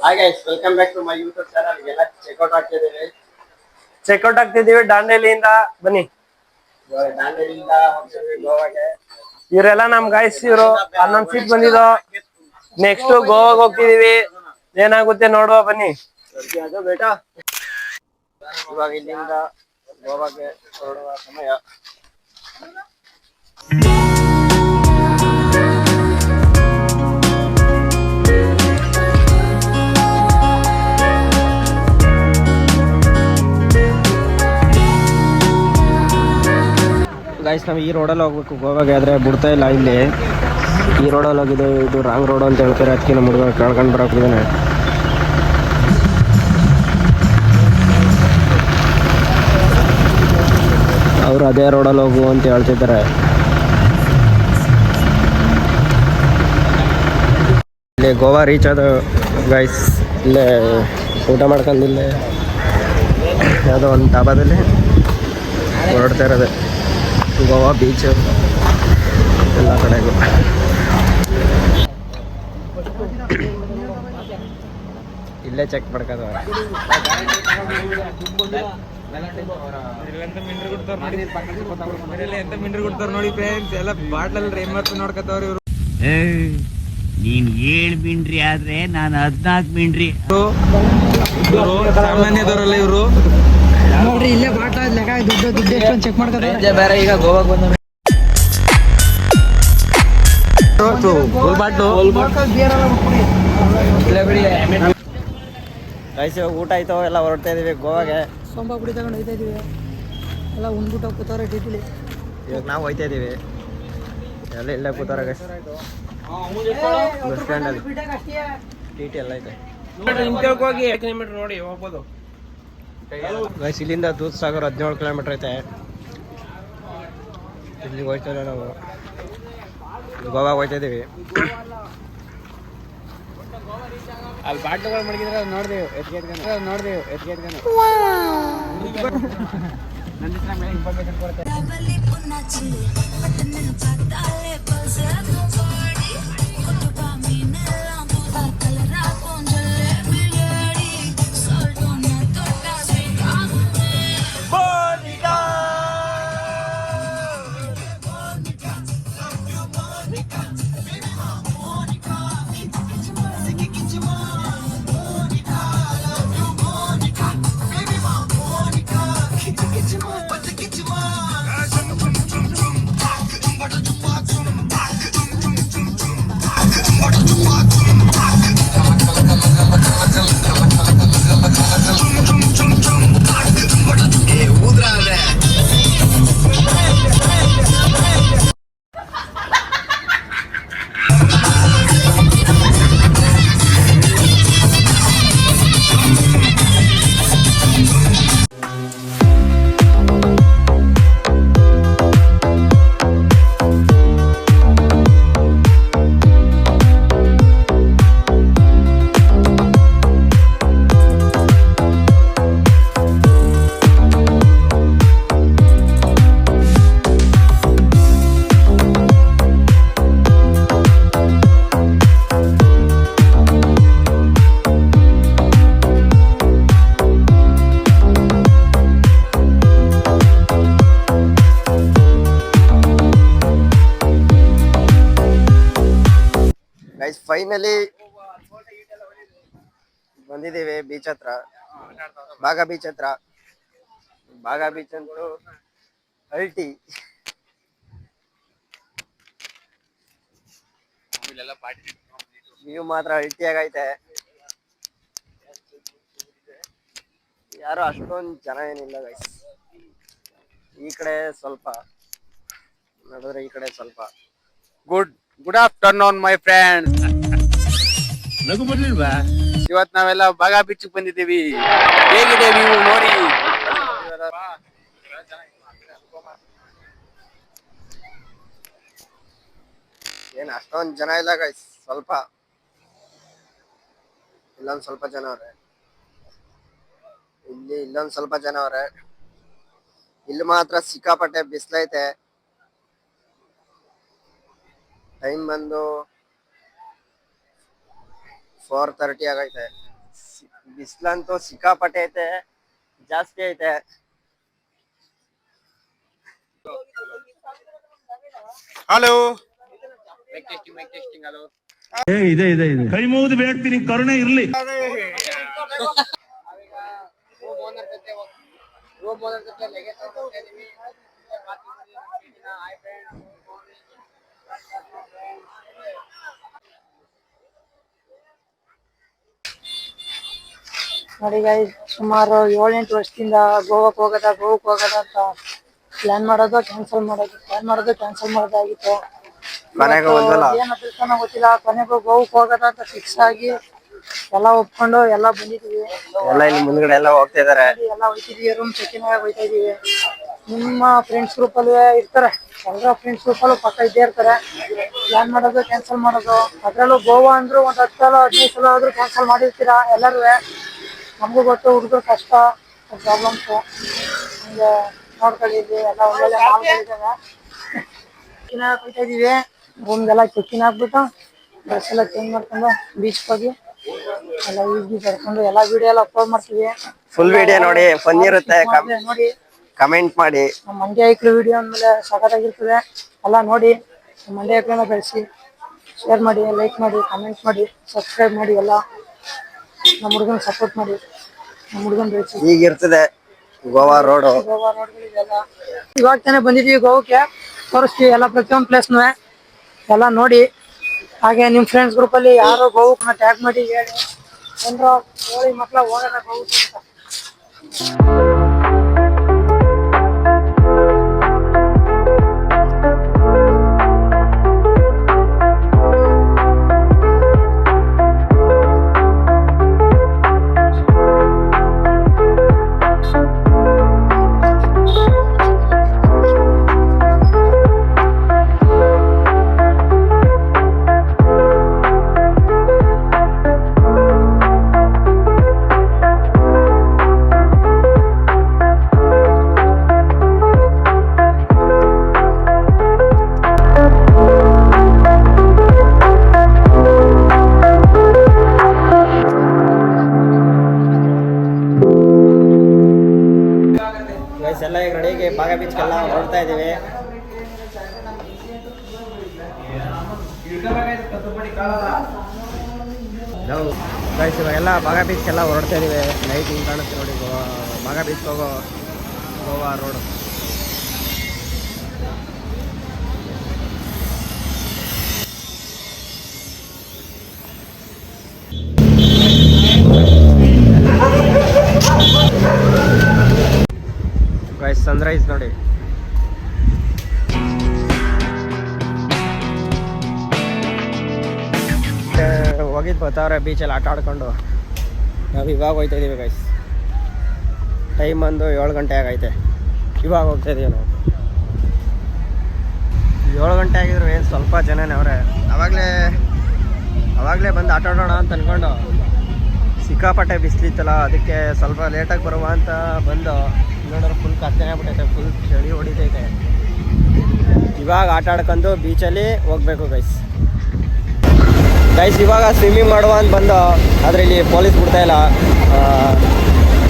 ಹಾಗೆ welcome back to my YouTube channel ಎಲ್ಲ checkout ಆಗ್ತಿದ್ದೀವಿ ಚೆಕ್ಔಟ್ ಆಗ್ತಿದೀವಿ ದಾಂಡೇಲಿಯಿಂದ ಬನ್ನಿ. ದಾಂಡೇಲಿಯಿಂದ ಗೋವಾಗೆ. ಇವರೆಲ್ಲ ನಮ್ ಗಾಯ್ಸ್ ಇವರು ಹನ್ನೊಂದ್ ಸೀಟ್ ಬಂದಿದ್ದು. ನೆಕ್ಸ್ಟ್ ಗೋವಾಗ ಹೋಗ್ತಿದೀವಿ. ಏನಾಗುತ್ತೆ ನೋಡುವ ಬನ್ನಿ. ಬೇಟಾ ಇವಾಗ ಇಲ್ಲಿಂದ ಗೋವಾಗೆ ಹೊರಡುವ ಸಮಯ. ಗೈಸ್ ನಾವು ಈ ರೋಡಲ್ಲಿ ಹೋಗ್ಬೇಕು. ಗೋವಾಗೆ ಆದರೆ ಬಿಡ್ತಾ ಇಲ್ಲ ಇಲ್ಲಿ. ಈ ರೋಡಲ್ಲಿ ಹೋಗಿದೆ ಇದು ರಾಂಗ್ ರೋಡ್ ಅಂತ ಹೇಳ್ತಾರೆ? ಅದಕ್ಕೆ ನಮ್ಮ ಹುಡುಗ ಕಳ್ಕೊಂಡು ಬರೋಕಿದ್ದಾನೆ ಅವರು ಅದೇ ರೋಡಲ್ಲಿ ಹೋಗು ಅಂತ ಹೇಳ್ತಿದ್ದಾರೆ. ಇಲ್ಲಿ ಗೋವಾ ರೀಚ್ ಆದ ಗೈಸ್ ಇಲ್ಲೇ ಊಟ ಮಾಡ್ಕೊಂಡು ಇಲ್ಲೇ. ಯಾವುದೋ ಒಂದು ಡಾಬಾದಲ್ಲಿ ಹೊರಡ್ತಾ ಇರೋದು. ಗೋವಾ ಬೀಚ್ ಎಲ್ಲ ಕಡೆಗೂ. ಇಲ್ಲೇ ಚೆಕ್ ಮಾಡ್ಕೋದು ನೀನ್ ಏಳ್ ಮಿಂಡ್ರಿ ಆದ್ರೆ ನಾನು ಹದ್ನಾಲ್ಕು ಮಿಂಡ್ರಿ. ಇವ್ರು ಸಾಮಾನ್ಯದವರಲ್ಲ ಇವರು. ನೋಡ್ರಿ ಇಲ್ಲೇ ಲೆಕ್ಕ ದುಡ್ಡು ದುಡ್ಡು ಚೆಕ್ ಮಾಡ್ತಾರೆ ಬೇರೆ ಈಗ ಗೋವಾಗ್ ಬಂದ ಊಟ ಆಯ್ತು ಎಲ್ಲ ಹೊರಡ್ತಾ ಇದೀವಿ ಗೋವಾಗೆ. ಸೋಂಬಾ ಪುಡಿ ತಗೊಂಡು ಹೋಯ್ತಾ ಇದೀವಿ. ಎಲ್ಲ ಉಂಡ್ಬಿಟ್ಟು ಕೂತವ್ರೆ ಟಿಟಿಲಿ. ಇವಾಗ ನಾವು ಹೋಯ್ತಾ ಇದೀವಿ. ಎಲ್ಲ ಇಲ್ಲೇ ಕೂತಾರ ಗೈಸ್ ಬಸ್ ಸ್ಟ್ಯಾಂಡಲ್ಲಿ ಟಿ ಟಿ ಎಲ್ಲ ಐತೆ. ಹೋಗಿ ಕಿಲೋಮೀಟರ್ ನೋಡಿ ಹೋಗ್ಬೋದು. ಗೈಸ್ ಇಲ್ಲಿಂದ ದೂದ್ ಸಾಗರ್ ಹದಿನೇಳು ಕಿಲೋಮೀಟರ್ ಐತೆ. ಇಲ್ಲಿಗೆ ಹೋಯ್ತಾ ಇಲ್ಲ ನಾವು ಗೋವಾಗ ಹೋಯ್ತಾ ಇದ್ದೀವಿ ಅಲ್ಲಿ ಬಾಟ್ಲುಗಳು ಮಡಗಿದ್ರೆ ನೋಡ್ದೇವು ಎತ್ಗೆ ಎತ್ಕೊಂಡು ನೋಡ್ದೇವು ಎತ್ಗೆ ಎತ್ಕೊಂಡು Bali punachi, patanil patale finally ಬಂದಿದ್ದೀವಿ ಬೀಚ್ ಹತ್ರ. ಬಾಗ ಬೀಚ್ ಹತ್ರ. ಬಾಗ ಬೀಚ್ ಅಂತೂ ಅಲ್ಟಿ. ವ್ಯೂ ಮಾತ್ರ ಅಲ್ಟಿಯಾಗೈತೆ ಯಾರು ಅಷ್ಟೊಂದು ಜನ ಏನಿಲ್ಲ ಗೈಸ್ ಈ ಕಡೆ ಸ್ವಲ್ಪ. ನೋಡಿದ್ರೆ ಈ ಕಡೆ ಸ್ವಲ್ಪ. Good good afternoon my friends ನಗು ಬರ್ಲಿಲ್ವಾ ಇವತ್ ನಾವೆಲ್ಲ ಬಾಗ ಬೀಚ್ ಬಂದಿದ್ದೀವಿ. ಹೇಗಿದೆ ನೀವು ನೋಡಿ. ಏನ್ ಅಷ್ಟೊಂದ್ ಜನ ಇಲ್ಲ ಗೈಸ್ ಸ್ವಲ್ಪ. ಇಲ್ಲೊಂದ್ ಸ್ವಲ್ಪ ಜನ ಅವ್ರೆ. ಇಲ್ಲಿ ಇಲ್ಲೊಂದ್ ಸ್ವಲ್ಪ ಜನ ಅವ್ರೆ. ಇಲ್ಲಿ ಮಾತ್ರ ಸಿಕ್ಕಾಪಟ್ಟೆ ಬಿಸ್ಲೈತೆ. ಟೈಮ್ ಬಂದು ಫೋರ್ ತರ್ಟಿ ಆಗೈತೆ. ಬಿಸಿಲಂತೂ ಸಿಕ್ಕಾಪಟ್ಟೆ ಐತೆ ಜಾಸ್ತಿ ಐತೆ. ಹಲೋ ಇದೆ ಇದೆ ಇದೆ. ಕೈ ಮುಗಿದು ಬೇಡ್ತೀನಿ ಕರುಣೆ ಇರ್ಲಿ. ನೋಡಿ ಗೈಸ್ ಸುಮಾರು ಏಳೆಂಟು ವರ್ಷದಿಂದ ಗೋವಾಕ್ ಹೋಗೋದ ಗೋವಾಕ್ ಹೋಗೋದ ಅಂತ ಪ್ಲಾನ್ ಮಾಡೋದು ಕ್ಯಾನ್ಸಲ್ ಮಾಡೋದು ಪ್ಲಾನ್ ಮಾಡೋದು ಕ್ಯಾನ್ಸಲ್ ಮಾಡೋದಾಗಿತ್ತು. ಮನೆಗೆ ಹೋದ್ವಲ್ಲ ಏನ್ ಅದೃಷ್ಟನೋ ಗೊತ್ತಿಲ್ಲ ಕೊನೆಗೂ ಗೋವಾಕ್ ಹೋಗೋದ ಅಂತ ಫಿಕ್ಸ್ ಆಗಿ ಎಲ್ಲ ಒಪ್ಕೊಂಡು ಎಲ್ಲ ಬಂದಿದೀವಿ ಎಲ್ಲ ಇಲ್ಲಿ ಮುಂದ್ಗಡೆ ಎಲ್ಲ ಹೋಗ್ತಾ ಇದಾರೆ. ಎಲ್ಲ ಹೋಯ್ತಿದೀವಿ ರೂಮ್ ಚೆಕಿಂಗ್ ಆಗಿ ಹೋಯ್ತಾ ಇದೀವಿ ನಿಮ್ಮ ಫ್ರೆಂಡ್ಸ್ ಗ್ರೂಪ್ ಅಲ್ಲಿ ಇರ್ತಾರೆ. ಎಲ್ಲರ ಫ್ರೆಂಡ್ಸ್ ಗ್ರೂಪ್ ಅಲ್ಲೂ ಪಕ್ಕ ಇದ್ದೇ ಇರ್ತಾರೆ. ಪ್ಲಾನ್ ಮಾಡೋದು ಕ್ಯಾನ್ಸಲ್ ಮಾಡೋದು. ಅದ್ರಲ್ಲೂ ಗೋವಾ ಅಂದ್ರು ಒಂದ್ ಹತ್ತು ಸಲ ಹದಿನೈದು ಸಲ ಆದ್ರೂ ಕ್ಯಾನ್ಸಲ್ ಮಾಡಿರ್ತೀರಾ ಎಲ್ಲರೂ? ನಮಗೂ ಗೊತ್ತು ಹುಡುಗರು ಕಷ್ಟ ಪ್ರಾಬ್ಲಮ್ಸ್ ಹಿಂಗೆ ನೋಡ್ಕೊಂಡಿದ್ವಿ ಎಲ್ಲ ಒಳ್ಳೊಳ್ಳೆ ಮಾಲ್ಗಳಿದ್ದಾವೆ. ಚೆಕಿನ್ ಆಗಕ್ ಇದ್ದೀವಿ. ಇದೀವಿ ರೂಮ್ಗೆಲ್ಲ ಚೆಕಿನ್ ಹಾಕ್ಬಿಟ್ಟು ಡ್ರೆಸ್ ಎಲ್ಲ ಚೇಂಜ್ ಮಾಡ್ಕೊಂಡು ಬೀಚ್ ಹೋಗಿ ಎಲ್ಲ ಈಜಿ ಬರ್ಕೊಂಡು ಎಲ್ಲ ವಿಡಿಯೋ ಎಲ್ಲ ಅಪ್ಲೋಡ್ ಮಾಡ್ತೀವಿ. ಫುಲ್ ವಿಡಿಯೋ ನೋಡಿ ಫನ್ ಇರುತ್ತೆ ನೋಡಿ. ಕಮೆಂಟ್ ಮಾಡಿ. ನಮ್ಮ ಮಂಡ್ಯ ಐಕ್ಳು ವಿಡಿಯೋ ಅಂದಮೇಲೆ ಸಖತ್ತಾಗಿರ್ತದೆ. ಎಲ್ಲ ನೋಡಿ ನಮ್ಮ ಮಂಡ್ಯ ಐಕ್ಳನ್ನ ಬೆಳೆಸಿ ಶೇರ್ ಮಾಡಿ ಲೈಕ್ ಮಾಡಿ ಕಮೆಂಟ್ ಮಾಡಿ ಸಬ್ಸ್ಕ್ರೈಬ್ ಮಾಡಿ ಎಲ್ಲ. ನಮ್ಮ ಹುಡುಗನ ಸಪೋರ್ಟ್ ಮಾಡಿ. ಈಗ ಇರ್ತದೆ ಗೋವಾ ರೋಡ್. ಇವಾಗ ತಾನೇ ಬಂದಿದೀವಿ ಗೋವಾಕ್ಕೆ. ತೋರಿಸ್ತೀವಿ ಎಲ್ಲ ಪ್ರತಿಯೊಂದು ಪ್ಲೇಸ್ನು ಎಲ್ಲ ನೋಡಿ. ಹಾಗೆ ನಿಮ್ಮ ಫ್ರೆಂಡ್ಸ್ ಗ್ರೂಪ್ ಅಲ್ಲಿ ಯಾರು ಗೋವಕ್ಕೆ ಟ್ಯಾಗ್ ಮಾಡಿ ಹೇಳಿ. ಏನ್ರೋ ಹೋಳಿ ಮಕ್ಳ ಹೋಗೋಣ ಗೋವಕ್ಕೆ ಅಂತ. ಹೊರಡ್ತಾ ಎಲ್ಲ ಇವಾಗೆಲ್ಲ ಬಾಗ ಬೀಚ್ಗೆಲ್ಲ ಹೊರಡ್ತಾ ಇದೀವಿ. ನೈಟ್ ಹಿಂಗೆ ಕಾಣುತ್ತೆ ನೋಡಿ ಗೋವಾ ಬಾಗ ಬೀಚ್ ಹೋಗೋ ಗೋವಾ ರೋಡ್ ಸನ್ರೈಸ್ ನೋಡಿ. ಬರ್ತಾವ್ರೆ ಬೀಚಲ್ಲಿ ಆಟ ಆಡ್ಕೊಂಡು. ನಾವು ಇವಾಗ ಹೋಗ್ತಾ ಇದ್ದೀವಿ ಗೈಸ್ ಟೈಮ್ ಬಂದು ಏಳು ಗಂಟೆ ಆಗೈತೆ. ಇವಾಗ ಹೋಗ್ತಾ ಇದೀವಿ ನಾವು. ಏಳು ಗಂಟೆ ಆಗಿದ್ರು ಏನು ಸ್ವಲ್ಪ ಜನನೇ ಅವರೇ. ಅವಾಗಲೇ ಅವಾಗಲೇ ಬಂದು ಆಟ ಆಡೋಣ ಅಂತ ಅಂದ್ಕೊಂಡು ಸಿಕ್ಕಾಪಟ್ಟೆ ಬಿಸಿಲಿತ್ತಲ್ಲ, ಅದಕ್ಕೆ ಸ್ವಲ್ಪ ಲೇಟಾಗಿ ಬರುವ ಅಂತ ಬಂದು ನೋಡಿದ್ರೆ ಫುಲ್ ಕತ್ತನೆ ಆಗ್ಬಿಟ್ಟೈತೆ ಫುಲ್ ಚಳಿ ಹೊಡಿತೈತೆ. ಇವಾಗ ಆಟ ಆಡ್ಕೊಂಡು ಬೀಚಲ್ಲಿ ಹೋಗ್ಬೇಕು ಗೈಸ್ ಗೈಸ್ ಇವಾಗ ಸ್ವಿಮ್ಮಿಂಗ್ ಮಾಡುವ ಅಂತ ಬಂದು ಆದರೆ ಇಲ್ಲಿ ಪೊಲೀಸ್ ಬಿಡ್ತಾ ಇಲ್ಲ.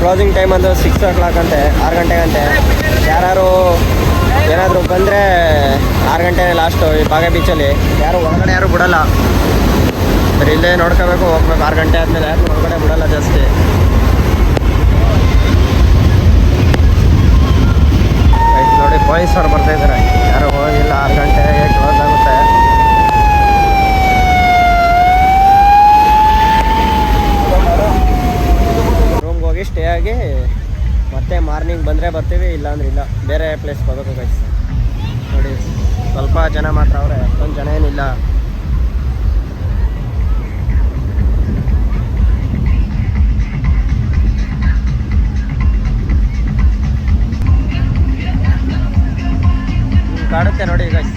ಕ್ಲೋಸಿಂಗ್ ಟೈಮ್ ಅಂದ್ರೆ ಸಿಕ್ಸ್ ಓ ಕ್ಲಾಕ್ ಅಂತೆ, ಆರು ಗಂಟೆಗಂತೆ. ಯಾರು ಏನಾದರೂ ಬಂದರೆ ಆರು ಗಂಟೆನೇ ಲಾಸ್ಟು ಈ ಬಾಗ ಬೀಚಲ್ಲಿ ಯಾರು ಒಳಗಡೆ ಯಾರು ಬಿಡಲ್ಲ. ಬರೀ ಇಲ್ಲೇ ನೋಡ್ಕೋಬೇಕು, ಹೋಗ್ಬೇಕು. ಆರು ಗಂಟೆ ಆದಮೇಲೆ ಯಾರು ಒಳಗಡೆ ಬಿಡಲ್ಲ ಜಾಸ್ತಿ. ನೋಡಿ ಪೊಲೀಸರು ಬರ್ತಾ ಇದ್ದಾರೆ ಯಾರು ಹೋಗಿಲ್ಲ, ಆರು ಗಂಟೆಗೆ ಸ್ಟೇ ಆಗಿ ಮತ್ತೆ ಮಾರ್ನಿಂಗ್ ಬಂದರೆ ಬರ್ತೀವಿ, ಇಲ್ಲಾಂದ್ರೆ ಇಲ್ಲ. ಬೇರೆ ಪ್ಲೇಸ್ಗೆ ಹೋಗೋಕೆ ಗೈಸ್ ನೋಡಿ, ಸ್ವಲ್ಪ ಜನ ಮಾತ್ರ ಅವರೆ, ಅಷ್ಟೊಂದು ಜನ ಏನಿಲ್ಲ. ಕಾಡುತ್ತೆ ನೋಡಿ ಗೈಸ್